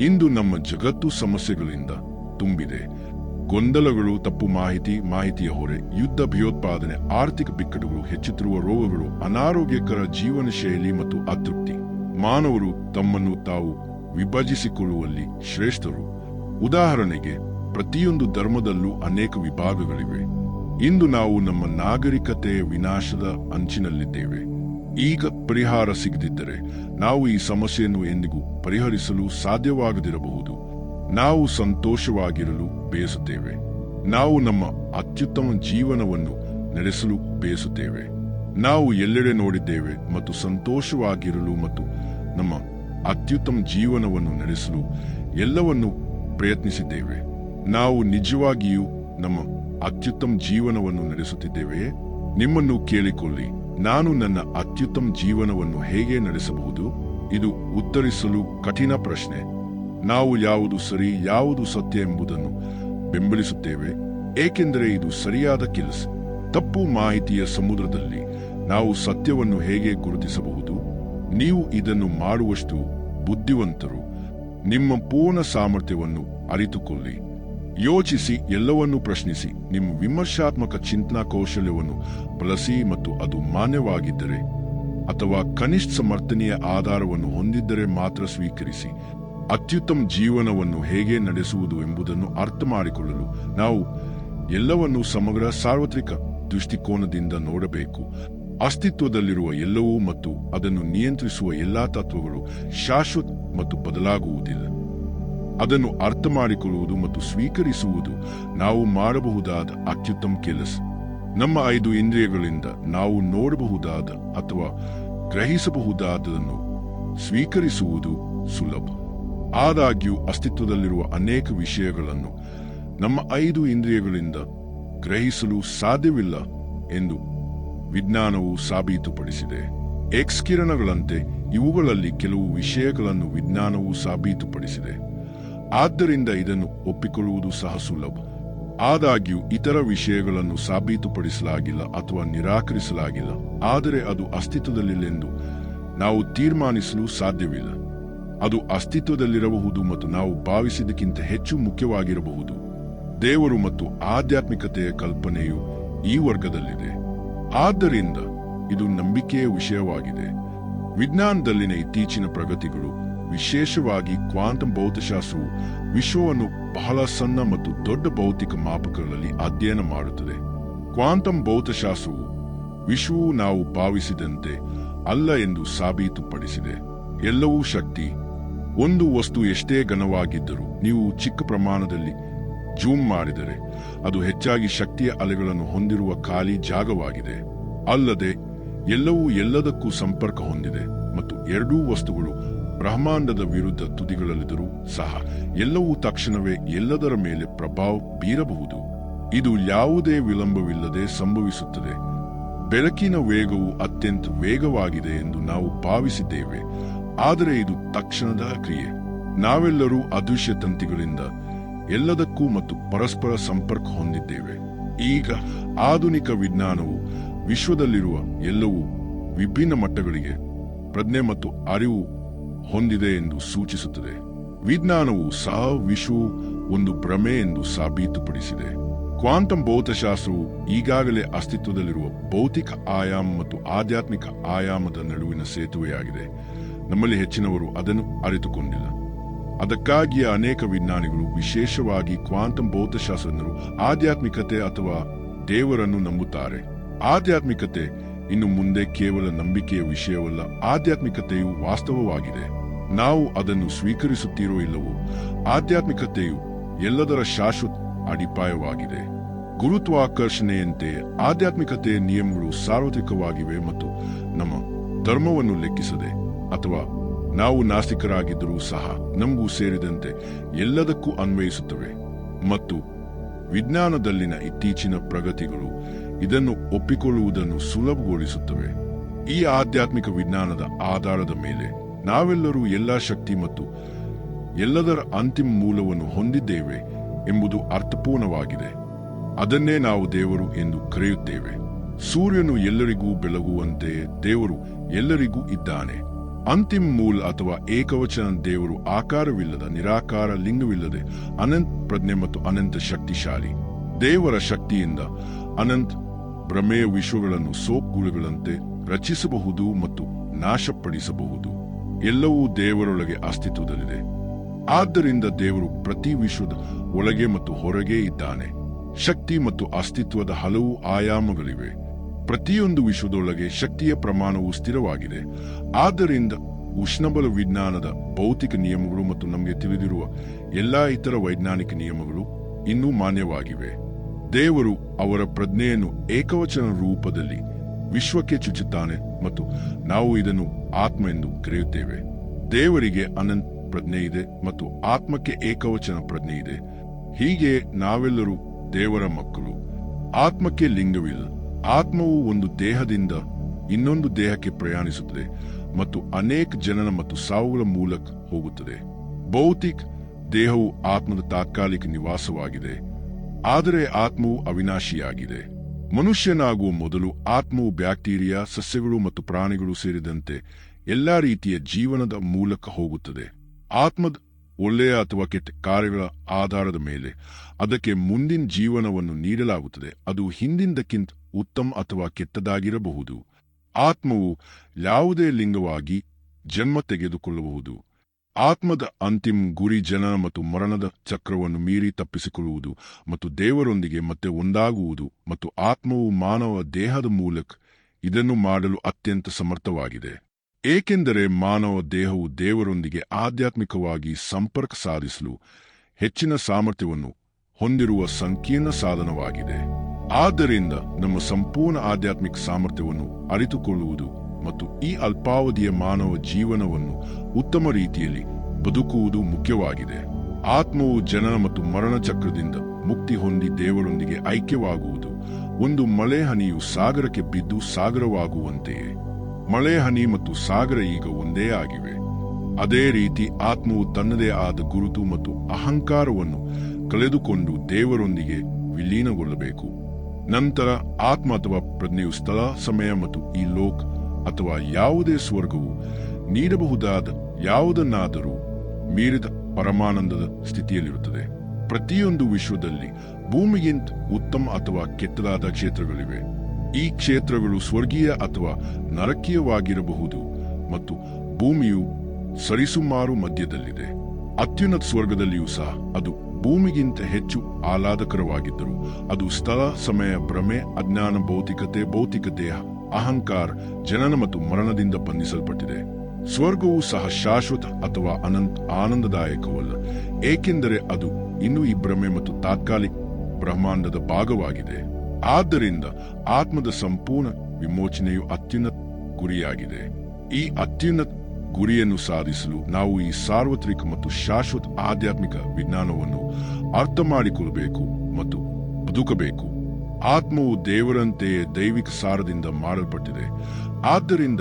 ಇಂದು ನಮ್ಮ ಜಗತ್ತು ಸಮಸ್ಯೆಗಳಿಂದ ತುಂಬಿದೆ. ಗೊಂದಲಗಳು, ತಪ್ಪು ಮಾಹಿತಿ, ಮಾಹಿತಿಯ ಹೊರೆ, ಯುದ್ಧ ಭಯೋತ್ಪಾದನೆ, ಆರ್ಥಿಕ ಬಿಕ್ಕಟ್ಟುಗಳು ಹೆಚ್ಚುತ್ತಿರುವ ರೋಗಗಳು, ಅನಾರೋಗ್ಯಕರ ಜೀವನ ಶೈಲಿ ಮತ್ತು ಅತೃಪ್ತಿ. ಮಾನವರು ತಮ್ಮನ್ನು ತಾವು ವಿಭಜಿಸಿಕೊಳ್ಳುವಲ್ಲಿ ಶ್ರೇಷ್ಠರು. ಉದಾಹರಣೆಗೆ, ಪ್ರತಿಯೊಂದು ಧರ್ಮದಲ್ಲೂ ಅನೇಕ ವಿಭಾಗಗಳಿವೆ. ಇಂದು ನಾವು ನಮ್ಮ ನಾಗರಿಕತೆಯ ವಿನಾಶದ ಅಂಚಿನಲ್ಲಿದ್ದೇವೆ. ಈಗ ಪರಿಹಾರ ಸಿಗದಿದ್ದರೆ ನಾವು ಈ ಸಮಸ್ಯೆಯನ್ನು ಎಂದಿಗೂ ಪರಿಹರಿಸಲು ಸಾಧ್ಯವಾಗದಿರಬಹುದು. ನಾವು ಸಂತೋಷವಾಗಿರಲು ಬಯಸುತ್ತೇವೆ. ನಾವು ನಮ್ಮ ಅತ್ಯುತ್ತಮ ಜೀವನವನ್ನು ನಡೆಸಲು ಬಯಸುತ್ತೇವೆ. ನಾವು ಎಲ್ಲೆಡೆ ನೋಡಿದ್ದೇವೆ ಮತ್ತು ಸಂತೋಷವಾಗಿರಲು ಮತ್ತು ನಮ್ಮ ಅತ್ಯುತ್ತಮ ಜೀವನವನ್ನು ನಡೆಸಲು ಎಲ್ಲವನ್ನು ಪ್ರಯತ್ನಿಸಿದ್ದೇವೆ. ನಾವು ನಿಜವಾಗಿಯೂ ನಮ್ಮ ಅತ್ಯುತ್ತಮ ಜೀವನವನ್ನು ನಡೆಸುತ್ತಿದ್ದೇವೆಯೇ? ನಿಮ್ಮನ್ನು ಕೇಳಿಕೊಳ್ಳಿ. ನಾನು ನನ್ನ ಅತ್ಯುತ್ತಮ ಜೀವನವನ್ನು ಹೇಗೆ ನಡೆಸಬಹುದು? ಇದು ಉತ್ತರಿಸಲು ಕಠಿಣ ಪ್ರಶ್ನೆ. ನಾವು ಯಾವುದು ಸರಿ, ಯಾವುದು ಸತ್ಯ ಎಂಬುದನ್ನು ಬೆಂಬಲಿಸುತ್ತೇವೆ. ಏಕೆಂದರೆ ಇದು ಸರಿಯಾದ ಕೆಲಸ. ತಪ್ಪು ಮಾಹಿತಿಯ ಸಮುದ್ರದಲ್ಲಿ ನಾವು ಸತ್ಯವನ್ನು ಹೇಗೆ ಗುರುತಿಸಬಹುದು? ನೀವು ಇದನ್ನು ಮಾಡುವಷ್ಟು ಬುದ್ಧಿವಂತರು. ನಿಮ್ಮ ಪೂರ್ಣ ಸಾಮರ್ಥ್ಯವನ್ನು ಅರಿತುಕೊಳ್ಳಿ. ಯೋಚಿಸಿ ಎಲ್ಲವನ್ನೂ ಪ್ರಶ್ನಿಸಿ. ನಿಮ್ಮ ವಿಮರ್ಶಾತ್ಮಕ ಚಿಂತನಾ ಕೌಶಲ್ಯವನ್ನು ಬಳಸಿ ಮತ್ತು ಅದು ಮಾನ್ಯವಾಗಿದ್ದರೆ ಅಥವಾ ಕನಿಷ್ಠ ಸಮರ್ಥನೀಯ ಆಧಾರವನ್ನು ಹೊಂದಿದ್ದರೆ ಮಾತ್ರ ಸ್ವೀಕರಿಸಿ. ಅತ್ಯುತ್ತಮ ಜೀವನವನ್ನು ಹೇಗೆ ನಡೆಸುವುದು ಎಂಬುದನ್ನು ಅರ್ಥ ಮಾಡಿಕೊಳ್ಳಲು ನಾವು ಎಲ್ಲವನ್ನು ಸಮಗ್ರ, ಸಾರ್ವತ್ರಿಕ ದೃಷ್ಟಿಕೋನದಿಂದ ನೋಡಬೇಕು. ಅಸ್ತಿತ್ವದಲ್ಲಿರುವ ಎಲ್ಲವೂ ಮತ್ತು ಅದನ್ನು ನಿಯಂತ್ರಿಸುವ ಎಲ್ಲಾ ತತ್ವಗಳು ಶಾಶ್ವತ ಮತ್ತು ಬದಲಾಗುವುದಿಲ್ಲ. ಅದನ್ನು ಅರ್ಥ ಮಾಡಿಕೊಳ್ಳುವುದು ಮತ್ತು ಸ್ವೀಕರಿಸುವುದು ನಾವು ಮಾಡಬಹುದಾದ ಅತ್ಯುತ್ತಮ ಕೆಲಸ. ನಮ್ಮ ಐದು ಇಂದ್ರಿಯಗಳಿಂದ ನಾವು ನೋಡಬಹುದಾದ ಅಥವಾ ಗ್ರಹಿಸಬಹುದಾದನ್ನು ಸ್ವೀಕರಿಸುವುದು ಸುಲಭ. ಆದಾಗ್ಯೂ, ಅಸ್ತಿತ್ವದಲ್ಲಿರುವ ಅನೇಕ ವಿಷಯಗಳನ್ನು ನಮ್ಮ ಐದು ಇಂದ್ರಿಯಗಳಿಂದ ಗ್ರಹಿಸಲು ಸಾಧ್ಯವಿಲ್ಲ ಎಂದು ವಿಜ್ಞಾನವು ಸಾಬೀತುಪಡಿಸಿದೆ. ಎಕ್ಸ್ ಕಿರಣಗಳಂತೆ ಇವುಗಳಲ್ಲಿ ಕೆಲವು ವಿಷಯಗಳನ್ನು ವಿಜ್ಞಾನವು ಸಾಬೀತುಪಡಿಸಿದೆ. ಆದ್ದರಿಂದ ಇದನ್ನು ಒಪ್ಪಿಕೊಳ್ಳುವುದು ಸಹ ಸುಲಭ. ಆದಾಗ್ಯೂ, ಇತರ ವಿಷಯಗಳನ್ನು ಸಾಬೀತುಪಡಿಸಲಾಗಿಲ್ಲ ಅಥವಾ ನಿರಾಕರಿಸಲಾಗಿಲ್ಲ. ಆದರೆ ಅದು ಅಸ್ತಿತ್ವದಲ್ಲಿಲ್ಲೆಂದು ನಾವು ತೀರ್ಮಾನಿಸಲು ಸಾಧ್ಯವಿಲ್ಲ. ಅದು ಅಸ್ತಿತ್ವದಲ್ಲಿರಬಹುದು ಮತ್ತು ನಾವು ಭಾವಿಸಿದ್ದಕ್ಕಿಂತ ಹೆಚ್ಚು ಮುಖ್ಯವಾಗಿರಬಹುದು. ದೇವರು ಮತ್ತು ಆಧ್ಯಾತ್ಮಿಕತೆಯ ಕಲ್ಪನೆಯು ಈ ವರ್ಗದಲ್ಲಿದೆ. ಆದ್ದರಿಂದ ಇದು ನಂಬಿಕೆಯ ವಿಷಯವಾಗಿದೆ. ವಿಜ್ಞಾನದಲ್ಲಿನ ಇತ್ತೀಚಿನ ಪ್ರಗತಿಗಳು ವಿಶೇಷವಾಗಿ ಕ್ವಾಂಟಮ್ ಭೌತಶಾಸ್ತ್ರವು ವಿಶ್ವವನ್ನು ಬಹಳ ಸಣ್ಣ ಮತ್ತು ದೊಡ್ಡ ಭೌತಿಕ ಮಾಪಕಗಳಲ್ಲಿ ಅಧ್ಯಯನ ಮಾಡುತ್ತದೆ. ಕ್ವಾಂಟಮ್ ಭೌತಶಾಸ್ತ್ರವು ವಿಶ್ವವು ನಾವು ಭಾವಿಸಿದಂತೆ ಅಲ್ಲ ಎಂದು ಸಾಬೀತುಪಡಿಸಿದೆ. ಎಲ್ಲವೂ ಶಕ್ತಿ, ಒಂದು ವಸ್ತು ಎಷ್ಟೇ ಘನವಾಗಿದ್ದರೂ ನೀವು ಚಿಕ್ಕ ಪ್ರಮಾಣದಲ್ಲಿ ಜೂಮ್ ಮಾಡಿದರೆ ಅದು ಹೆಚ್ಚಾಗಿ ಶಕ್ತಿಯ ಅಲೆಗಳನ್ನು ಹೊಂದಿರುವ ಖಾಲಿ ಜಾಗವಾಗಿದೆ. ಅಲ್ಲದೆ ಎಲ್ಲವೂ ಎಲ್ಲದಕ್ಕೂ ಸಂಪರ್ಕ ಹೊಂದಿದೆ ಮತ್ತು ಎರಡೂ ವಸ್ತುಗಳು ಬ್ರಹ್ಮಾಂಡದ ವಿರುದ್ಧ ತುದಿಗಳಲ್ಲಿದ್ದರೂ ಸಹ ಎಲ್ಲವೂ ತಕ್ಷಣವೇ ಎಲ್ಲದರ ಮೇಲೆ ಪ್ರಭಾವ ಬೀರಬಹುದು. ಇದು ಯಾವುದೇ ವಿಳಂಬವಿಲ್ಲದೆ ಸಂಭವಿಸುತ್ತದೆ. ಬೆಳಕಿನ ವೇಗವು ಅತ್ಯಂತ ವೇಗವಾಗಿದೆ ಎಂದು ನಾವು ಭಾವಿಸಿದ್ದೇವೆ. ಆದರೆ ಇದು ತಕ್ಷಣದ ಕ್ರಿಯೆ. ನಾವೆಲ್ಲರೂ ಅದೃಶ್ಯ ತಂತಿಗಳಿಂದ ಎಲ್ಲದಕ್ಕೂ ಮತ್ತು ಪರಸ್ಪರ ಸಂಪರ್ಕ ಹೊಂದಿದ್ದೇವೆ. ಈಗ ಆಧುನಿಕ ವಿಜ್ಞಾನವು ವಿಶ್ವದಲ್ಲಿರುವ ಎಲ್ಲವೂ ವಿಭಿನ್ನ ಮಟ್ಟಗಳಿಗೆ ಪ್ರಜ್ಞೆ ಮತ್ತು ಅರಿವು ಹೊಂದಿದೆ ಎಂದು ಸೂಚಿಸುತ್ತದೆ. ವಿಜ್ಞಾನವು ಸಹ ವಿಶು ಒಂದು ಭ್ರಮೆ ಎಂದು ಸಾಬೀತುಪಡಿಸಿದೆ. ಕ್ವಾಂಟಮ್ ಭೌತಶಾಸ್ತ್ರವು ಈಗಾಗಲೇ ಅಸ್ತಿತ್ವದಲ್ಲಿರುವ ಭೌತಿಕ ಆಯಾಮ ಮತ್ತು ಆಧ್ಯಾತ್ಮಿಕ ಆಯಾಮದ ನಡುವಿನ ಸೇತುವೆಯಾಗಿದೆ. ನಮ್ಮಲ್ಲಿ ಹೆಚ್ಚಿನವರು ಅದನ್ನು ಅರಿತುಕೊಂಡಿಲ್ಲ. ಅದಕ್ಕಾಗಿಯೇ ಅನೇಕ ವಿಜ್ಞಾನಿಗಳು, ವಿಶೇಷವಾಗಿ ಕ್ವಾಂಟಮ್ ಭೌತಶಾಸ್ತ್ರಜ್ಞರು, ಆಧ್ಯಾತ್ಮಿಕತೆ ಅಥವಾ ದೇವರನ್ನು ನಂಬುತ್ತಾರೆ. ಆಧ್ಯಾತ್ಮಿಕತೆ ಇನ್ನು ಮುಂದೆ ಕೇವಲ ನಂಬಿಕೆಯ ವಿಷಯವಲ್ಲ, ಆಧ್ಯಾತ್ಮಿಕತೆಯು ವಾಸ್ತವವಾಗಿದೆ. ನಾವು ಅದನ್ನು ಸ್ವೀಕರಿಸುತ್ತೀರೋ ಇಲ್ಲವೋ, ಆಧ್ಯಾತ್ಮಿಕತೆಯು ಎಲ್ಲದರ ಶಾಶ್ವತ ಅಡಿಪಾಯವಾಗಿದೆ. ಗುರುತ್ವಾಕರ್ಷಣೆಯಂತೆ ಆಧ್ಯಾತ್ಮಿಕತೆಯ ನಿಯಮಗಳು ಸಾರ್ವತ್ರಿಕವಾಗಿವೆ ಮತ್ತು ನಮ್ಮ ಧರ್ಮವನ್ನು ಲೆಕ್ಕಿಸದೆ ಅಥವಾ ನಾವು ನಾಸ್ತಿಕರಾಗಿದ್ದರೂ ಸಹ ನಮಗೂ ಸೇರಿದಂತೆ ಎಲ್ಲದಕ್ಕೂ ಅನ್ವಯಿಸುತ್ತವೆ. ಮತ್ತು ವಿಜ್ಞಾನದಲ್ಲಿನ ಇತ್ತೀಚಿನ ಪ್ರಗತಿಗಳು ಇದನ್ನು ಒಪ್ಪಿಕೊಳ್ಳುವುದನ್ನು ಸುಲಭಗೊಳಿಸುತ್ತವೆ. ಈ ಆಧ್ಯಾತ್ಮಿಕ ವಿಜ್ಞಾನದ ಆಧಾರದ ಮೇಲೆ ನಾವೆಲ್ಲರೂ ಎಲ್ಲ ಶಕ್ತಿ ಮತ್ತು ಎಲ್ಲದರ ಅಂತಿಮ ಮೂಲವನ್ನು ಹೊಂದಿದ್ದೇವೆ ಎಂಬುದು ಅರ್ಥಪೂರ್ಣವಾಗಿದೆ. ಅದನ್ನೇ ನಾವು ದೇವರು ಎಂದು ಕರೆಯುತ್ತೇವೆ. ಸೂರ್ಯನು ಎಲ್ಲರಿಗೂ ಬೆಳಗುವಂತೆ ದೇವರು ಎಲ್ಲರಿಗೂ ಇದ್ದಾನೆ. ಅಂತಿಮ ಮೂಲ ಅಥವಾ ಏಕವಚನ ದೇವರು ಆಕಾರವಿಲ್ಲದ, ನಿರಾಕಾರ ಲಿಂಗವಿಲ್ಲದೆ, ಅನಂತ ಪ್ರಜ್ಞೆ ಮತ್ತು ಅನಂತ ಶಕ್ತಿಶಾಲಿ. ದೇವರ ಶಕ್ತಿಯಿಂದ ಅನಂತ್ ಭ್ರಮೆಯ ವಿಶ್ವಗಳನ್ನು ಸೋಪುಗಳಂತೆ ರಚಿಸಬಹುದು ಮತ್ತು ನಾಶಪಡಿಸಬಹುದು. ಎಲ್ಲವೂ ದೇವರೊಳಗೆ ಅಸ್ತಿತ್ವದಲ್ಲಿದೆ. ಆದ್ದರಿಂದ ದೇವರು ಪ್ರತಿ ವಿಶ್ವದ ಒಳಗೆ ಮತ್ತು ಹೊರಗೆ ಇದ್ದಾನೆ. ಶಕ್ತಿ ಮತ್ತು ಅಸ್ತಿತ್ವದ ಹಲವು ಆಯಾಮಗಳಿವೆ. ಪ್ರತಿಯೊಂದು ವಿಶ್ವದೊಳಗೆ ಶಕ್ತಿಯ ಪ್ರಮಾಣವು ಸ್ಥಿರವಾಗಿದೆ. ಆದ್ದರಿಂದ ಉಷ್ಣಬಲ ವಿಜ್ಞಾನದ ಭೌತಿಕ ನಿಯಮಗಳು ಮತ್ತು ನಮಗೆ ತಿಳಿದಿರುವ ಎಲ್ಲಾ ಇತರ ವೈಜ್ಞಾನಿಕ ನಿಯಮಗಳು ಇನ್ನೂ ಮಾನ್ಯವಾಗಿವೆ. ದೇವರು ಅವರ ಪ್ರಜ್ಞೆಯನ್ನು ಏಕವಚನ ರೂಪದಲ್ಲಿ ವಿಶ್ವಕ್ಕೆ ಚುಚ್ಚುತ್ತಾನೆ. ಮತ್ತು ನಾವು ಇದನ್ನು ಆತ್ಮ ಎಂದು ಕರೆಯುತ್ತೇವೆ. ದೇವರಿಗೆ ಅನಂತ ಪ್ರಜ್ಞೆ ಇದೆ ಮತ್ತು ಆತ್ಮಕ್ಕೆ ಏಕವಚನ ಪ್ರಜ್ಞೆ ಇದೆ. ಹೀಗೆ ನಾವೆಲ್ಲರೂ ದೇವರ ಮಕ್ಕಳು. ಆತ್ಮಕ್ಕೆ ಲಿಂಗವಿಲ್ಲ. ಆತ್ಮವು ಒಂದು ದೇಹದಿಂದ ಇನ್ನೊಂದು ದೇಹಕ್ಕೆ ಪ್ರಯಾಣಿಸುತ್ತದೆ ಮತ್ತು ಅನೇಕ ಜನನ ಮತ್ತು ಸಾವುಗಳ ಮೂಲಕ ಹೋಗುತ್ತದೆ. ಭೌತಿಕ ದೇಹವು ಆತ್ಮದ ತಾತ್ಕಾಲಿಕ ನಿವಾಸವಾಗಿದೆ. ಆದರೆ ಆತ್ಮವು ಅವಿನಾಶಿಯಾಗಿದೆ. ಮನುಷ್ಯನಾಗುವ ಮೊದಲು ಆತ್ಮವು ಬ್ಯಾಕ್ಟೀರಿಯಾ, ಸಸ್ಯಗಳು ಮತ್ತು ಪ್ರಾಣಿಗಳು ಸೇರಿದಂತೆ ಎಲ್ಲಾ ರೀತಿಯ ಜೀವನದ ಮೂಲಕ ಹೋಗುತ್ತದೆ. ಆತ್ಮದ ಒಳ್ಳೆಯ ಅಥವಾ ಕೆಟ್ಟ ಕಾರ್ಯಗಳ ಆಧಾರದ ಮೇಲೆ ಅದಕ್ಕೆ ಮುಂದಿನ ಜೀವನವನ್ನು ನೀಡಲಾಗುತ್ತದೆ. ಅದು ಹಿಂದಿಂದಕ್ಕಿಂತ ಉತ್ತಮ ಅಥವಾ ಕೆಟ್ಟದಾಗಿರಬಹುದು. ಆತ್ಮವು ಯಾವುದೇ ಲಿಂಗವಾಗಿ ಜನ್ಮ ತೆಗೆದುಕೊಳ್ಳಬಹುದು. ಆತ್ಮದ ಅಂತಿಮ ಗುರಿ ಜನನ ಮತ್ತು ಮರಣದ ಚಕ್ರವನ್ನು ಮೀರಿ ತಪ್ಪಿಸಿಕೊಳ್ಳುವುದು ಮತ್ತು ದೇವರೊಂದಿಗೆ ಮತ್ತೆ ಒಂದಾಗುವುದು ಮತ್ತು ಆತ್ಮವು ಮಾನವ ದೇಹದ ಮೂಲಕ ಇದನ್ನು ಮಾಡಲು ಅತ್ಯಂತ ಸಮರ್ಥವಾಗಿದೆ. ಏಕೆಂದರೆ ಮಾನವ ದೇಹವು ದೇವರೊಂದಿಗೆ ಆಧ್ಯಾತ್ಮಿಕವಾಗಿ ಸಂಪರ್ಕ ಸಾಧಿಸಲು ಹೆಚ್ಚಿನ ಸಾಮರ್ಥ್ಯವನ್ನು ಹೊಂದಿರುವ ಸಂಕೀರ್ಣ ಸಾಧನವಾಗಿದೆ. ಆದ್ದರಿಂದ ನಮ್ಮ ಸಂಪೂರ್ಣ ಆಧ್ಯಾತ್ಮಿಕ ಸಾಮರ್ಥ್ಯವನ್ನು ಅರಿತುಕೊಳ್ಳುವುದು ಮತ್ತು ಈ ಅಲ್ಪಾವಧಿಯ ಮಾನವ ಜೀವನವನ್ನು ಉತ್ತಮ ರೀತಿಯಲ್ಲಿ ಬದುಕುವುದು ಮುಖ್ಯವಾಗಿದೆ. ಆತ್ಮವು ಜನನ ಮತ್ತು ಮರಣ ಚಕ್ರದಿಂದ ಮುಕ್ತಿ ಹೊಂದಿ ದೇವರೊಂದಿಗೆ ಐಕ್ಯವಾಗುವುದು ಒಂದು ಮಳೆ ಹನಿಯು ಸಾಗರಕ್ಕೆ ಬಿದ್ದು ಸಾಗರವಾಗುವಂತೆಯೇ. ಮಳೆ ಹನಿ ಮತ್ತು ಸಾಗರ ಈಗ ಒಂದೇ ಆಗಿವೆ. ಅದೇ ರೀತಿ ಆತ್ಮವು ತನ್ನದೇ ಆದ ಗುರುತು ಮತ್ತು ಅಹಂಕಾರವನ್ನು ಕಳೆದುಕೊಂಡು ದೇವರೊಂದಿಗೆ ವಿಲೀನಗೊಳ್ಳಬೇಕು. ನಂತರ ಆತ್ಮ ಅಥವಾ ಪ್ರಜ್ಞೆಯು ಸ್ಥಳ, ಸಮಯ ಮತ್ತು ಈ ಲೋಕ ಅಥವಾ ಯಾವುದೇ ಸ್ವರ್ಗವು ನೀಡಬಹುದಾದ ಯಾವುದನ್ನಾದರೂ ಮೀರಿದ ಪರಮಾನಂದದ ಸ್ಥಿತಿಯಲ್ಲಿರುತ್ತದೆ. ಪ್ರತಿಯೊಂದು ವಿಶ್ವದಲ್ಲಿ ಭೂಮಿಗಿಂತ ಉತ್ತಮ ಅಥವಾ ಕೆಟ್ಟದಾದ ಕ್ಷೇತ್ರಗಳಿವೆ. ಈ ಕ್ಷೇತ್ರಗಳು ಸ್ವರ್ಗೀಯ ಅಥವಾ ನರಕೀಯವಾಗಿರಬಹುದು ಮತ್ತು ಭೂಮಿಯು ಸರಿಸುಮಾರು ಮಧ್ಯದಲ್ಲಿದೆ. ಅತ್ಯುನ್ನತ ಸ್ವರ್ಗದಲ್ಲಿಯೂ ಸಹ ಅದು ಭೂಮಿಗಿಂತ ಹೆಚ್ಚು ಆಹ್ಲಾದಕರವಾಗಿದ್ದರು ಅದು ಸ್ಥಳ, ಸಮಯ, ಭ್ರಮೆ, ಅಜ್ಞಾನ, ಭೌತಿಕತೆ, ಭೌತಿಕ ದೇಹ ಅಹಂಕಾರ ಜನನ ಮತ್ತು ಮರಣದಿಂದ ಬಂಧಿಸಲ್ಪಟ್ಟಿದೆ. ಸ್ವರ್ಗವು ಸಹ ಶಾಶ್ವತ ಅಥವಾ ಅನಂತ ಆನಂದದಾಯಕವಲ್ಲ. ಏಕೆಂದರೆ ಅದು ಇನ್ನೂ ಈ ಭ್ರಮೆ ಮತ್ತು ತಾತ್ಕಾಲಿಕ ಬ್ರಹ್ಮಾಂಡದ ಭಾಗವಾಗಿದೆ. ಆದ್ದರಿಂದ ಆತ್ಮದ ಸಂಪೂರ್ಣ ವಿಮೋಚನೆಯು ಅತ್ಯುನ್ನತ ಗುರಿಯಾಗಿದೆ. ಈ ಅತ್ಯುನ್ನತ ಗುರಿಯನ್ನು ಸಾಧಿಸಲು ನಾವು ಈ ಸಾರ್ವತ್ರಿಕ ಮತ್ತು ಶಾಶ್ವತ ಆಧ್ಯಾತ್ಮಿಕ ವಿಜ್ಞಾನವನ್ನು ಅರ್ಥ ಮಾಡಿಕೊಳ್ಳಬೇಕು ಮತ್ತು ಬದುಕಬೇಕು. ಆತ್ಮವು ದೇವರಂತೆಯೇ ದೈವಿಕ ಸಾರದಿಂದ ಮಾಡಲ್ಪಟ್ಟಿದೆ ಆದ್ದರಿಂದ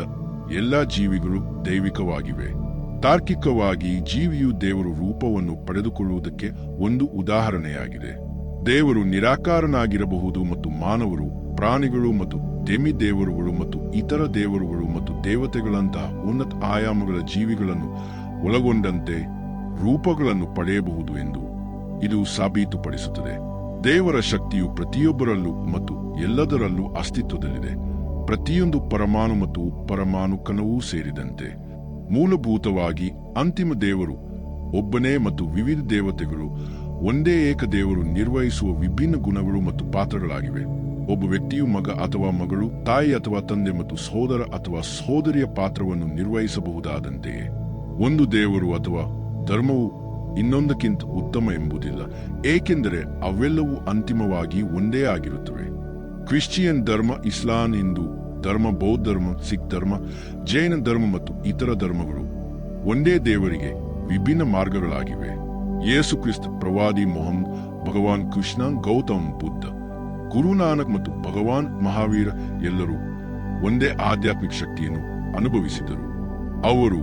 ಎಲ್ಲ ಜೀವಿಗಳು ದೈವಿಕವಾಗಿವೆ. ತಾರ್ಕಿಕವಾಗಿ ಜೀವಿಯು ದೇವರು ರೂಪವನ್ನು ಪಡೆದುಕೊಳ್ಳುವುದಕ್ಕೆ ಒಂದು ಉದಾಹರಣೆಯಾಗಿದೆ. ದೇವರು ನಿರಾಕಾರನಾಗಿರಬಹುದು ಮತ್ತು ಮಾನವರು, ಪ್ರಾಣಿಗಳು ಮತ್ತು ದೆಮಿ ದೇವರುಗಳು ಮತ್ತು ಇತರ ದೇವರುಗಳು ಮತ್ತು ದೇವತೆಗಳಂತಹ ಉನ್ನತ ಆಯಾಮಗಳ ಜೀವಿಗಳನ್ನು ಒಳಗೊಂಡಂತೆ ರೂಪಗಳನ್ನು ಪಡೆಯಬಹುದು ಎಂದು ಇದು ಸಾಬೀತುಪಡಿಸುತ್ತದೆ. ದೇವರ ಶಕ್ತಿಯು ಪ್ರತಿಯೊಬ್ಬರಲ್ಲೂ ಮತ್ತು ಎಲ್ಲದರಲ್ಲೂ ಅಸ್ತಿತ್ವದಲ್ಲಿದೆ. ಪ್ರತಿಯೊಂದು ಪರಮಾಣು ಮತ್ತು ಪರಮಾಣು ಕಣವೂ ಸೇರಿದಂತೆ. ಮೂಲಭೂತವಾಗಿ ಅಂತಿಮ ದೇವರು, ಒಬ್ಬನೇ ಮತ್ತು ವಿವಿಧ ದೇವತೆಗಳು, ಒಂದೇ ಏಕ ದೇವರು ನಿರ್ವಹಿಸುವ ವಿಭಿನ್ನ ಗುಣಗಳು ಮತ್ತು ಪಾತ್ರಗಳಾಗಿವೆ. ಒಬ್ಬ ವ್ಯಕ್ತಿಯು ಮಗ ಅಥವಾ ಮಗಳು, ತಾಯಿ ಅಥವಾ ತಂದೆ ಮತ್ತು ಸಹೋದರ ಅಥವಾ ಸಹೋದರಿಯ ಪಾತ್ರವನ್ನು ನಿರ್ವಹಿಸಬಹುದಾದಂತೆಯೇ. ಒಂದು ದೇವರು ಅಥವಾ ಧರ್ಮವು ಇನ್ನೊಂದಕ್ಕಿಂತ ಉತ್ತಮ ಎಂಬುದಿಲ್ಲ, ಏಕೆಂದರೆ ಅವೆಲ್ಲವೂ ಅಂತಿಮವಾಗಿ ಒಂದೇ ಆಗಿರುತ್ತವೆ. ಕ್ರಿಶ್ಚಿಯನ್ ಧರ್ಮ ಇಸ್ಲಾಂ ಹಿಂದೂ ಧರ್ಮ, ಬೌದ್ಧ ಧರ್ಮ, ಸಿಖ್ ಧರ್ಮ, ಜೈನ ಧರ್ಮ ಮತ್ತು ಇತರ ಧರ್ಮಗಳು ಒಂದೇ ದೇವರಿಗೆ ವಿಭಿನ್ನ ಮಾರ್ಗಗಳಾಗಿವೆ. ಯೇಸು ಕ್ರಿಸ್ತ, ಪ್ರವಾದಿ ಮೊಹಮ್ಮದ್ ಭಗವಾನ್ ಕೃಷ್ಣ, ಗೌತಮ್ ಬುದ್ಧ ಗುರುನಾನಕ್ ಮತ್ತು ಭಗವಾನ್ ಮಹಾವೀರ ಎಲ್ಲರೂ ಒಂದೇ ಆಧ್ಯಾತ್ಮಿಕ ಶಕ್ತಿಯನ್ನು ಅನುಭವಿಸಿದರು. ಅವರು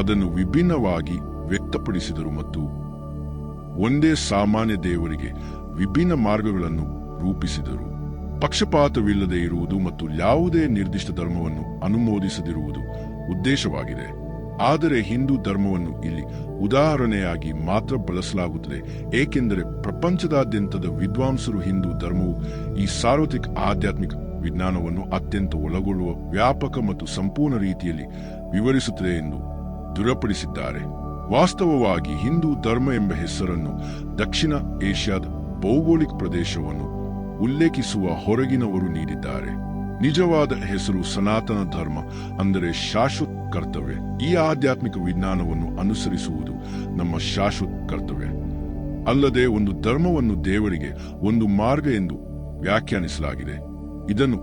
ಅದನ್ನು ವಿಭಿನ್ನವಾಗಿ ವ್ಯಕ್ತಪಡಿಸಿದರು ಮತ್ತು ಒಂದೇ ಸಾಮಾನ್ಯ ದೇವರಿಗೆ ವಿಭಿನ್ನ ಮಾರ್ಗಗಳನ್ನು ರೂಪಿಸಿದರು. ಪಕ್ಷಪಾತವಿಲ್ಲದೆ ಇರುವುದು ಮತ್ತು ಯಾವುದೇ ನಿರ್ದಿಷ್ಟ ಧರ್ಮವನ್ನು ಅನುಮೋದಿಸದಿರುವುದು ಉದ್ದೇಶವಾಗಿದೆ. ಆದರೆ ಹಿಂದೂ ಧರ್ಮವನ್ನು ಇಲ್ಲಿ ಉದಾಹರಣೆಯಾಗಿ ಮಾತ್ರ ಬಳಸಲಾಗುತ್ತದೆ. ಏಕೆಂದರೆ ಪ್ರಪಂಚದಾದ್ಯಂತದ ವಿದ್ವಾಂಸರು ಹಿಂದೂ ಧರ್ಮವು ಈ ಸಾರ್ವತ್ರಿಕ ಆಧ್ಯಾತ್ಮಿಕ ವಿಜ್ಞಾನವನ್ನು ಅತ್ಯಂತ ಒಳಗೊಳ್ಳುವ ವ್ಯಾಪಕ ಮತ್ತು ಸಂಪೂರ್ಣ ರೀತಿಯಲ್ಲಿ ವಿವರಿಸುತ್ತದೆ ಎಂದು ದೃಢಪಡಿಸಿದ್ದಾರೆ. ವಾಸ್ತವವಾಗಿ ಹಿಂದೂ ಧರ್ಮ ಎಂಬ ಹೆಸರನ್ನು ದಕ್ಷಿಣ ಏಷ್ಯಾದ ಭೌಗೋಳಿಕ ಪ್ರದೇಶವನ್ನು ಉಲ್ಲೇಖಿಸುವ ಹೊರಗಿನವರು ನೀಡಿದ್ದಾರೆ. ನಿಜವಾದ ಹೆಸರು ಸನಾತನ ಧರ್ಮ ಅಂದರೆ ಶಾಶ್ವತ್ ಕರ್ತವ್ಯ. ಈ ಆಧ್ಯಾತ್ಮಿಕ ವಿಜ್ಞಾನವನ್ನು ಅನುಸರಿಸುವುದು ನಮ್ಮ ಶಾಶ್ವತ್ ಕರ್ತವ್ಯ. ಅಲ್ಲದೆ ಒಂದು ಧರ್ಮವನ್ನು ದೇವರಿಗೆ ಒಂದು ಮಾರ್ಗ ಎಂದು ವ್ಯಾಖ್ಯಾನಿಸಲಾಗಿದೆ. ಇದನ್ನು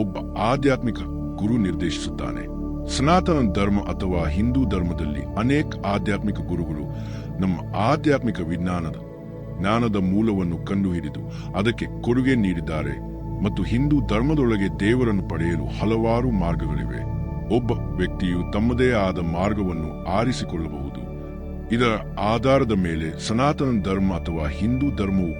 ಒಬ್ಬ ಆಧ್ಯಾತ್ಮಿಕ ಗುರು ನಿರ್ದೇಶಿಸುತ್ತಾನೆ. ಸನಾತನ ಧರ್ಮ ಅಥವಾ ಹಿಂದೂ ಧರ್ಮದಲ್ಲಿ ಅನೇಕ ಆಧ್ಯಾತ್ಮಿಕ ಗುರುಗಳು ನಮ್ಮ ಆಧ್ಯಾತ್ಮಿಕ ವಿಜ್ಞಾನದ ಜ್ಞಾನದ ಮೂಲವನ್ನು ಕಂಡುಹಿಡಿದು ಅದಕ್ಕೆ ಕೊಡುಗೆ ನೀಡಿದ್ದಾರೆ ಮತ್ತು ಹಿಂದೂ ಧರ್ಮದೊಳಗೆ ದೇವರನ್ನು ಪಡೆಯಲು ಹಲವಾರು ಮಾರ್ಗಗಳಿವೆ. ಒಬ್ಬ ವ್ಯಕ್ತಿಯು ತಮ್ಮದೇ ಆದ ಮಾರ್ಗವನ್ನು ಆರಿಸಿಕೊಳ್ಳಬಹುದು. ಇದರ ಆಧಾರದ ಮೇಲೆ ಸನಾತನ ಧರ್ಮ ಅಥವಾ ಹಿಂದೂ ಧರ್ಮವು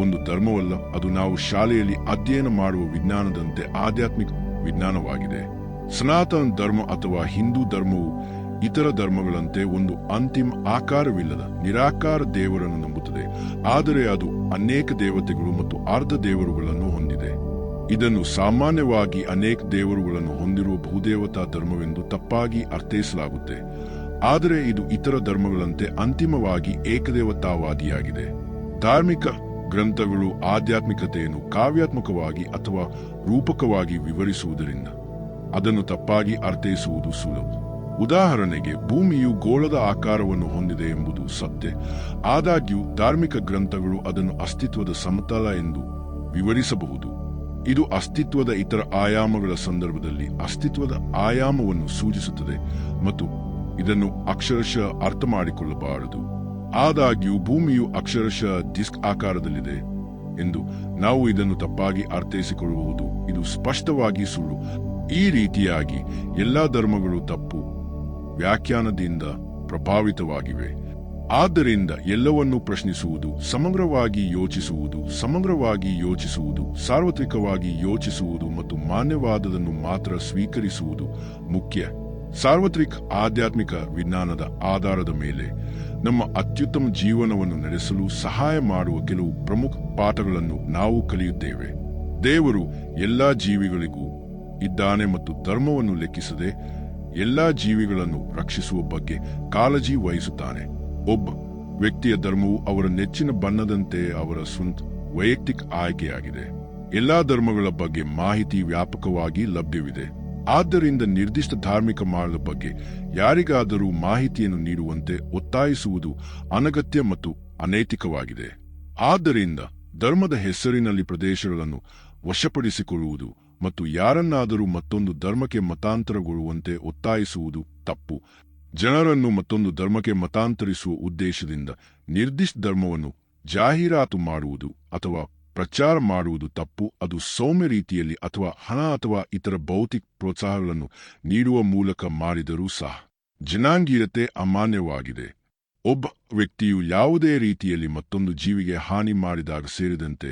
ಒಂದು ಧರ್ಮವಲ್ಲ, ಅದು ನಾವು ಶಾಲೆಯಲ್ಲಿ ಅಧ್ಯಯನ ಮಾಡುವ ವಿಜ್ಞಾನದಂತೆ ಆಧ್ಯಾತ್ಮಿಕ ವಿಜ್ಞಾನವಾಗಿದೆ. ಸನಾತನ ಧರ್ಮ ಅಥವಾ ಹಿಂದೂ ಧರ್ಮವು ಇತರ ಧರ್ಮಗಳಂತೆ ಒಂದು ಅಂತಿಮ ಆಕಾರವಿಲ್ಲದ ನಿರಾಕಾರ ದೇವರನ್ನು ನಂಬುತ್ತದೆ. ಆದರೆ ಅದು ಅನೇಕ ದೇವತೆಗಳು ಮತ್ತು ಅರ್ಧ ದೇವರುಗಳನ್ನು ಹೊಂದಿದೆ. ಇದನ್ನು ಸಾಮಾನ್ಯವಾಗಿ ಅನೇಕ ದೇವರುಗಳನ್ನು ಹೊಂದಿರುವ ಭೂದೇವತಾ ಧರ್ಮವೆಂದು ತಪ್ಪಾಗಿ ಅರ್ಥೈಸಲಾಗುತ್ತೆ. ಆದರೆ ಇದು ಇತರ ಧರ್ಮಗಳಂತೆ ಅಂತಿಮವಾಗಿ ಏಕದೇವತಾವಾದಿಯಾಗಿದೆ. ಧಾರ್ಮಿಕ ಗ್ರಂಥಗಳು ಆಧ್ಯಾತ್ಮಿಕತೆಯನ್ನು ಕಾವ್ಯಾತ್ಮಕವಾಗಿ ಅಥವಾ ರೂಪಕವಾಗಿ ವಿವರಿಸುವುದರಿಂದ. ಅದನ್ನು ತಪ್ಪಾಗಿ ಅರ್ಥೈಸುವುದು ಸುಲಭ. ಉದಾಹರಣೆಗೆ, ಭೂಮಿಯು ಗೋಳದ ಆಕಾರವನ್ನು ಹೊಂದಿದೆ ಎಂಬುದು ಸತ್ಯ. ಆದಾಗ್ಯೂ, ಧಾರ್ಮಿಕ ಗ್ರಂಥಗಳು ಅದನ್ನು ಅಸ್ತಿತ್ವದ ಸಮತಲ ಎಂದು ವಿವರಿಸಬಹುದು. ಇದು ಅಸ್ತಿತ್ವದ ಇತರ ಆಯಾಮಗಳ ಸಂದರ್ಭದಲ್ಲಿ ಅಸ್ತಿತ್ವದ ಆಯಾಮವನ್ನು ಸೂಚಿಸುತ್ತದೆ ಮತ್ತು ಇದನ್ನು ಅಕ್ಷರಶಃ ಅರ್ಥ ಮಾಡಿಕೊಳ್ಳಬಾರದು ಆದಾಗ್ಯೂ, ಭೂಮಿಯು ಅಕ್ಷರಶಃ ಡಿಸ್ಕ್ ಆಕಾರದಲ್ಲಿದೆ ಎಂದು ನಾವು ಇದನ್ನು ತಪ್ಪಾಗಿ ಅರ್ಥೈಸಿಕೊಳ್ಳಬಹುದು. ಇದು ಸ್ಪಷ್ಟವಾಗಿ ಸುಳ್ಳು. ಈ ರೀತಿಯಾಗಿ ಎಲ್ಲಾ ಧರ್ಮಗಳು ತಪ್ಪು, ವ್ಯಾಖ್ಯಾನದಿಂದ ಪ್ರಭಾವಿತವಾಗಿವೆ. ಆದ್ದರಿಂದ ಎಲ್ಲವನ್ನೂ ಪ್ರಶ್ನಿಸುವುದು, ಸಮಗ್ರವಾಗಿ ಯೋಚಿಸುವುದು ಸಮಗ್ರವಾಗಿ ಯೋಚಿಸುವುದು, ಸಾರ್ವತ್ರಿಕವಾಗಿ ಯೋಚಿಸುವುದು ಮತ್ತು ಮಾನ್ಯವಾದದನ್ನು ಮಾತ್ರ ಸ್ವೀಕರಿಸುವುದು ಮುಖ್ಯ. ಸಾರ್ವತ್ರಿಕ ಆಧ್ಯಾತ್ಮಿಕ ವಿಜ್ಞಾನದ ಆಧಾರದ ಮೇಲೆ ನಮ್ಮ ಅತ್ಯುತ್ತಮ ಜೀವನವನ್ನು ನಡೆಸಲು ಸಹಾಯ ಮಾಡುವ ಕೆಲವು ಪ್ರಮುಖ ಪಾಠಗಳನ್ನು ನಾವು ಕಲಿಯುತ್ತೇವೆ. ದೇವರು ಎಲ್ಲಾ ಜೀವಿಗಳಿಗೂ ಇದ್ದಾನೆ ಮತ್ತು ಧರ್ಮವನ್ನು ಲೆಕ್ಕಿಸದೆ ಎಲ್ಲಾ ಜೀವಿಗಳನ್ನು ರಕ್ಷಿಸುವ ಬಗ್ಗೆ ಕಾಳಜಿ ವಹಿಸುತ್ತಾನೆ. ಒಬ್ಬ ವ್ಯಕ್ತಿಯ ಧರ್ಮವು ಅವರ ನೆಚ್ಚಿನ ಬಣ್ಣದಂತೆ ಅವರ ಸ್ವಂತ ವೈಯಕ್ತಿಕ ಆಯ್ಕೆಯಾಗಿದೆ. ಎಲ್ಲಾ ಧರ್ಮಗಳ ಬಗ್ಗೆ ಮಾಹಿತಿ ವ್ಯಾಪಕವಾಗಿ ಲಭ್ಯವಿದೆ. ಆದ್ದರಿಂದ ನಿರ್ದಿಷ್ಟ ಧಾರ್ಮಿಕ ಮಾರ್ಗದ ಬಗ್ಗೆ ಯಾರಿಗಾದರೂ ಮಾಹಿತಿಯನ್ನು ನೀಡುವಂತೆ ಒತ್ತಾಯಿಸುವುದು ಅನಗತ್ಯ ಮತ್ತು ಅನೈತಿಕವಾಗಿದೆ. ಆದ್ದರಿಂದ ಧರ್ಮದ ಹೆಸರಿನಲ್ಲಿ ಪ್ರದೇಶಗಳನ್ನು ವಶಪಡಿಸಿಕೊಳ್ಳುವುದು ಮತ್ತು ಯಾರನ್ನಾದರೂ ಮತ್ತೊಂದು ಧರ್ಮಕ್ಕೆ ಮತಾಂತರಗೊಳ್ಳುವಂತೆ ಒತ್ತಾಯಿಸುವುದು ತಪ್ಪು. ಜನರನ್ನು ಮತ್ತೊಂದು ಧರ್ಮಕ್ಕೆ ಮತಾಂತರಿಸುವ ಉದ್ದೇಶದಿಂದ ನಿರ್ದಿಷ್ಟ ಧರ್ಮವನ್ನು ಜಾಹೀರಾತು ಮಾಡುವುದು ಅಥವಾ ಪ್ರಚಾರ ಮಾಡುವುದು ತಪ್ಪು. ಅದು ಸೌಮ್ಯ ರೀತಿಯಲ್ಲಿ ಅಥವಾ ಹಣ ಅಥವಾ ಇತರ ಭೌತಿಕ ಪ್ರೋತ್ಸಾಹಗಳನ್ನು ನೀಡುವ ಮೂಲಕ ಮಾಡಿದರೂ ಸಹ ಜನಾಂಗೀಯತೆ ಅಮಾನ್ಯವಾಗಿದೆ. ಒಬ್ಬ ವ್ಯಕ್ತಿಯು ಯಾವುದೇ ರೀತಿಯಲ್ಲಿ ಮತ್ತೊಂದು ಜೀವಿಗೆ ಹಾನಿ ಮಾಡಿದಾಗ ಸೇರಿದಂತೆ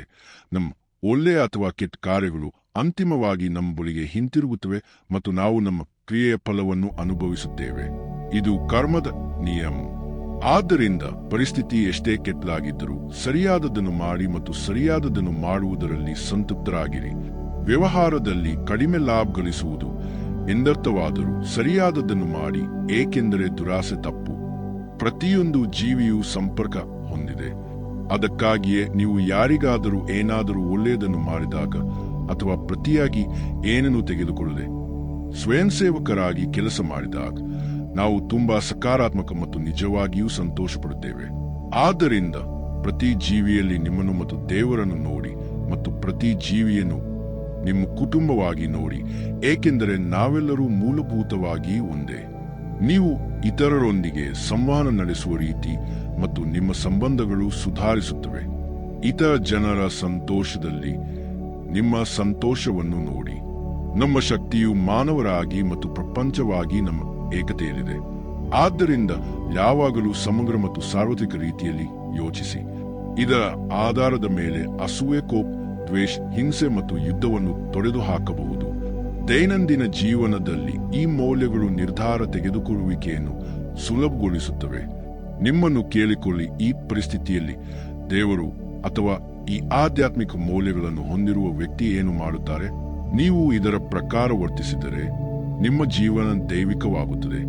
ನಮ್ಮ ಒಳ್ಳೆಯ ಅಥವಾ ಕೆಟ್ಟ ಕಾರ್ಯಗಳು ಅಂತಿಮವಾಗಿ ನಮ್ಮ ಬಳಿಗೆ ಹಿಂತಿರುಗುತ್ತವೆ ಮತ್ತು ನಾವು ನಮ್ಮ ಕ್ರಿಯೆಯ ಫಲವನ್ನು ಅನುಭವಿಸುತ್ತೇವೆ. ಇದು ಕರ್ಮದ ನಿಯಮ. ಆದ್ದರಿಂದ ಪರಿಸ್ಥಿತಿ ಎಷ್ಟೇ ಕೆಟ್ಟದಾಗಿದ್ದರೂ ಸರಿಯಾದದನ್ನು ಮಾಡಿ ಮತ್ತು ಸರಿಯಾದದನ್ನು ಮಾಡುವುದರಲ್ಲಿ ಸಂತೃಪ್ತರಾಗಿರಿ. ವ್ಯವಹಾರದಲ್ಲಿ ಕಡಿಮೆ ಲಾಭ ಗಳಿಸುವುದು ಎಂದರ್ಥವಾದರೂ ಸರಿಯಾದದನ್ನು ಮಾಡಿ, ಏಕೆಂದರೆ ದುರಾಸೆ ತಪ್ಪು. ಪ್ರತಿಯೊಂದು ಜೀವಿಯು ಸಂಪರ್ಕ ಹೊಂದಿದೆ. ಅದಕ್ಕಾಗಿಯೇ ನೀವು ಯಾರಿಗಾದರೂ ಏನಾದರೂ ಒಳ್ಳೆಯದನ್ನು ಮಾಡಿದಾಗ ಅಥವಾ ಪ್ರತಿಯಾಗಿ ಏನನ್ನು ತೆಗೆದುಕೊಳ್ಳದೆ ಸ್ವಯಂ ಸೇವಕರಾಗಿ ಕೆಲಸ ಮಾಡಿದಾಗ ನಾವು ತುಂಬಾ ಸಕಾರಾತ್ಮಕ ಮತ್ತು ನಿಜವಾಗಿಯೂ ಸಂತೋಷಪಡುತ್ತೇವೆ. ಆದ್ದರಿಂದ ಪ್ರತಿ ಜೀವಿಯಲ್ಲಿ ನಿಮ್ಮನ್ನು ಮತ್ತು ದೇವರನ್ನು ನೋಡಿ ಮತ್ತು ಪ್ರತಿ ಜೀವಿಯನ್ನು ನಿಮ್ಮ ಕುಟುಂಬವಾಗಿ ನೋಡಿ, ಏಕೆಂದರೆ ನಾವೆಲ್ಲರೂ ಮೂಲಭೂತವಾಗಿ ಒಂದೇ. ನೀವು ಇತರರೊಂದಿಗೆ ಸಂವಹನ ನಡೆಸುವ ರೀತಿ ಮತ್ತು ನಿಮ್ಮ ಸಂಬಂಧಗಳು ಸುಧಾರಿಸುತ್ತವೆ. ಇತರ ಜನರ ಸಂತೋಷದಲ್ಲಿ ನಿಮ್ಮ ಸಂತೋಷವನ್ನು ನೋಡಿ. ನಮ್ಮ ಶಕ್ತಿಯು ಮಾನವರಾಗಿ ಮತ್ತು ಪ್ರಪಂಚವಾಗಿ ನಮ್ಮ ಏಕತೆಯಲ್ಲಿದೆ. ಆದ್ದರಿಂದ ಯಾವಾಗಲೂ ಸಮಗ್ರ ಮತ್ತು ಸಾರ್ವತ್ರಿಕ ರೀತಿಯಲ್ಲಿ ಯೋಚಿಸಿ. ಇದರ ಆಧಾರದ ಮೇಲೆ ಅಸೂಯೆ, ಕೋಪ್, ದ್ವೇಷ, ಹಿಂಸೆ ಮತ್ತು ಯುದ್ಧವನ್ನು ತೊಡೆದು ಹಾಕಬಹುದು ದೈನಂದಿನ ಜೀವನದಲ್ಲಿ ಈ ಮೌಲ್ಯಗಳು ನಿರ್ಧಾರ ತೆಗೆದುಕೊಳ್ಳುವಿಕೆಯನ್ನು ಸುಲಭಗೊಳಿಸುತ್ತವೆ. ನಿಮ್ಮನ್ನು ಕೇಳಿಕೊಳ್ಳಿ ಈ ಪರಿಸ್ಥಿತಿಯಲ್ಲಿ. ದೇವರು ಅಥವಾ ಈ ಆಧ್ಯಾತ್ಮಿಕ ಮೌಲ್ಯಗಳನ್ನು ಹೊಂದಿರುವ ವ್ಯಕ್ತಿ ಏನು ಮಾಡುತ್ತಾರೆ? ನೀವು ಇದರ ಪ್ರಕಾರ ವರ್ತಿಸಿದರೆ ನಿಮ್ಮ ಜೀವನ ದೈವಿಕವಾಗುತ್ತದೆ.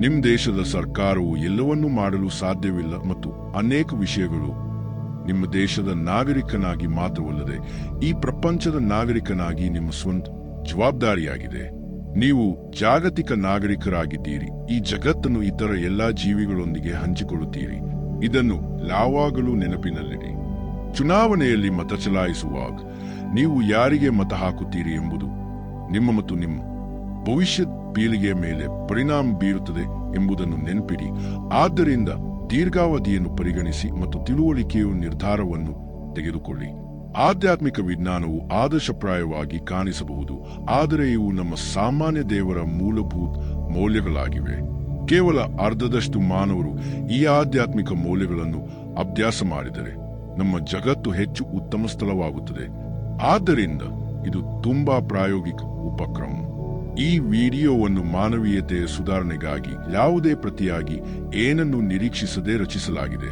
ನಿಮ್ಮ ದೇಶದ ಸರ್ಕಾರವು ಎಲ್ಲವನ್ನೂ ಮಾಡಲು ಸಾಧ್ಯವಿಲ್ಲ ಮತ್ತು ಅನೇಕ ವಿಷಯಗಳು ನಿಮ್ಮ ದೇಶದ ನಾಗರಿಕನಾಗಿ ಮಾತ್ರವಲ್ಲದೆ ಈ ಪ್ರಪಂಚದ ನಾಗರಿಕನಾಗಿ ನಿಮ್ಮ ಸ್ವಂತ ಜವಾಬ್ದಾರಿಯಾಗಿದೆ. ನೀವು ಜಾಗತಿಕ ನಾಗರಿಕರಾಗಿದ್ದೀರಿ. ಈ ಜಗತ್ತನ್ನು ಇತರ ಎಲ್ಲಾ ಜೀವಿಗಳೊಂದಿಗೆ ಹಂಚಿಕೊಳ್ಳುತ್ತೀರಿ. ಇದನ್ನು ಯಾವಾಗಲೂ ನೆನಪಿನಲ್ಲಿಡಿ. ಚುನಾವಣೆಯಲ್ಲಿ ಮತ ಚಲಾಯಿಸುವಾಗ ನೀವು ಯಾರಿಗೆ ಮತ ಹಾಕುತ್ತೀರಿ ಎಂಬುದು ನಿಮ್ಮ ಮತ್ತು ನಿಮ್ಮ ಭವಿಷ್ಯದ ಪೀಳಿಗೆಯ ಮೇಲೆ ಪರಿಣಾಮ ಬೀರುತ್ತದೆ ಎಂಬುದನ್ನು ನೆನಪಿಡಿ. ಆದ್ದರಿಂದ ದೀರ್ಘಾವಧಿಯನ್ನು ಪರಿಗಣಿಸಿ ಮತ್ತು ತಿಳುವಳಿಕೆಯ ನಿರ್ಧಾರವನ್ನು ತೆಗೆದುಕೊಳ್ಳಿ. ಆಧ್ಯಾತ್ಮಿಕ ವಿಜ್ಞಾನವು ಆದರ್ಶಪ್ರಾಯವಾಗಿ ಕಾಣಿಸಬಹುದು, ಆದರೆ ಇವು ನಮ್ಮ ಸಾಮಾನ್ಯ ದೇವರ ಮೂಲಭೂತ ಮೌಲ್ಯಗಳಾಗಿವೆ. ಕೇವಲ ಅರ್ಧದಷ್ಟು ಮಾನವರು ಈ ಆಧ್ಯಾತ್ಮಿಕ ಮೌಲ್ಯಗಳನ್ನು ಅಭ್ಯಾಸ ಮಾಡಿದರೆ. ನಮ್ಮ ಜಗತ್ತು ಹೆಚ್ಚು ಉತ್ತಮ ಸ್ಥಳವಾಗುತ್ತದೆ. ಆದ್ದರಿಂದ ಇದು ತುಂಬಾ ಪ್ರಾಯೋಗಿಕ ಉಪಕ್ರಮ. ಈ ವಿಡಿಯೋವನ್ನು ಮಾನವೀಯತೆಯ ಸುಧಾರಣೆಗಾಗಿ ಯಾವುದೇ ಪ್ರತಿಯಾಗಿ ಏನನ್ನು ನಿರೀಕ್ಷಿಸದೆ ರಚಿಸಲಾಗಿದೆ.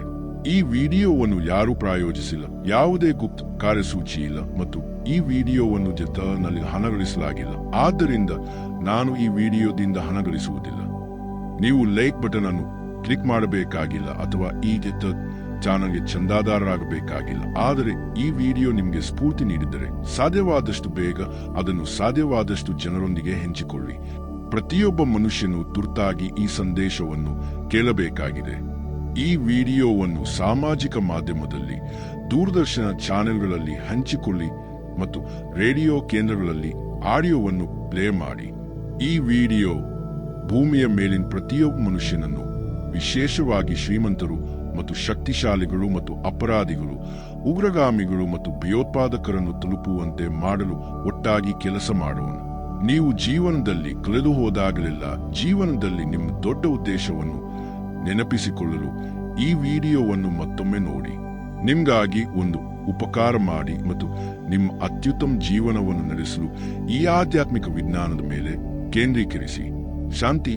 ಈ ವಿಡಿಯೋವನ್ನು ಯಾರು ಪ್ರಾಯೋಜಿಸಿಲ್ಲ. ಯಾವುದೇ ಗುಪ್ತ ಕಾರ್ಯಸೂಚಿ ಇಲ್ಲ ಮತ್ತು ಈ ವಿಡಿಯೋವನ್ನು ಜತನಲ್ಲಿ ಹಣಗಳಿಸಲಾಗಿಲ್ಲ ಆದ್ದರಿಂದ ನಾನು ಈ ವಿಡಿಯೋದಿಂದ ಹಣಗಳಿಸುವುದಿಲ್ಲ ನೀವು ಲೈಕ್ ಬಟನ್ ಅನ್ನು ಕ್ಲಿಕ್ ಮಾಡಬೇಕಾಗಿಲ್ಲ ಅಥವಾ ಈ ಜತ ಚಾನಲ್ಗೆ ಚಂದಾದಾರರಾಗಬೇಕಾಗಿಲ್ಲ. ಆದರೆ ಈ ವಿಡಿಯೋ ನಿಮಗೆ ಸ್ಫೂರ್ತಿ ನೀಡಿದರೆ ಸಾಧ್ಯವಾದಷ್ಟು ಬೇಗ ಅದನ್ನು ಸಾಧ್ಯವಾದಷ್ಟು ಜನರೊಂದಿಗೆ ಹಂಚಿಕೊಳ್ಳಿ. ಪ್ರತಿಯೊಬ್ಬ ಮನುಷ್ಯನು ತುರ್ತಾಗಿ ಈ ಸಂದೇಶವನ್ನು ಕೇಳಬೇಕಾಗಿದೆ. ಈ ವಿಡಿಯೋವನ್ನು ಸಾಮಾಜಿಕ ಮಾಧ್ಯಮದಲ್ಲಿ, ದೂರದರ್ಶನ ಚಾನೆಲ್ಗಳಲ್ಲಿ ಹಂಚಿಕೊಳ್ಳಿ ಮತ್ತು ರೇಡಿಯೋ ಕೇಂದ್ರಗಳಲ್ಲಿ ಆಡಿಯೋವನ್ನು ಪ್ಲೇ ಮಾಡಿ. ಈ ವಿಡಿಯೋ ಭೂಮಿಯ ಮೇಲಿನ ಪ್ರತಿಯೊಬ್ಬ ಮನುಷ್ಯನನ್ನು ವಿಶೇಷವಾಗಿ ಶ್ರೀಮಂತರು ಮತ್ತು ಶಕ್ತಿಶಾಲಿಗಳು ಮತ್ತು ಅಪರಾಧಿಗಳು, ಉಗ್ರಗಾಮಿಗಳು ಮತ್ತು ಭಯೋತ್ಪಾದಕರನ್ನು ತಲುಪುವಂತೆ ಮಾಡಲು ಒಟ್ಟಾಗಿ ಕೆಲಸ ಮಾಡೋಣ. ನೀವು ಜೀವನದಲ್ಲಿ ಕಳೆದು ಹೋದಾಗಲೆಲ್ಲ ಜೀವನದಲ್ಲಿ ನಿಮ್ಮ ದೊಡ್ಡ ಉದ್ದೇಶವನ್ನು ನೆನಪಿಸಿಕೊಳ್ಳಲು ಈ ವಿಡಿಯೋವನ್ನು ಮತ್ತೊಮ್ಮೆ ನೋಡಿ. ನಿಮ್ಗಾಗಿ ಒಂದು ಉಪಕಾರ ಮಾಡಿ ಮತ್ತು ನಿಮ್ಮ ಅತ್ಯುತ್ತಮ ಜೀವನವನ್ನು ನಡೆಸಲು ಈ ಆಧ್ಯಾತ್ಮಿಕ ವಿಜ್ಞಾನದ ಮೇಲೆ ಕೇಂದ್ರೀಕರಿಸಿ. ಶಾಂತಿ.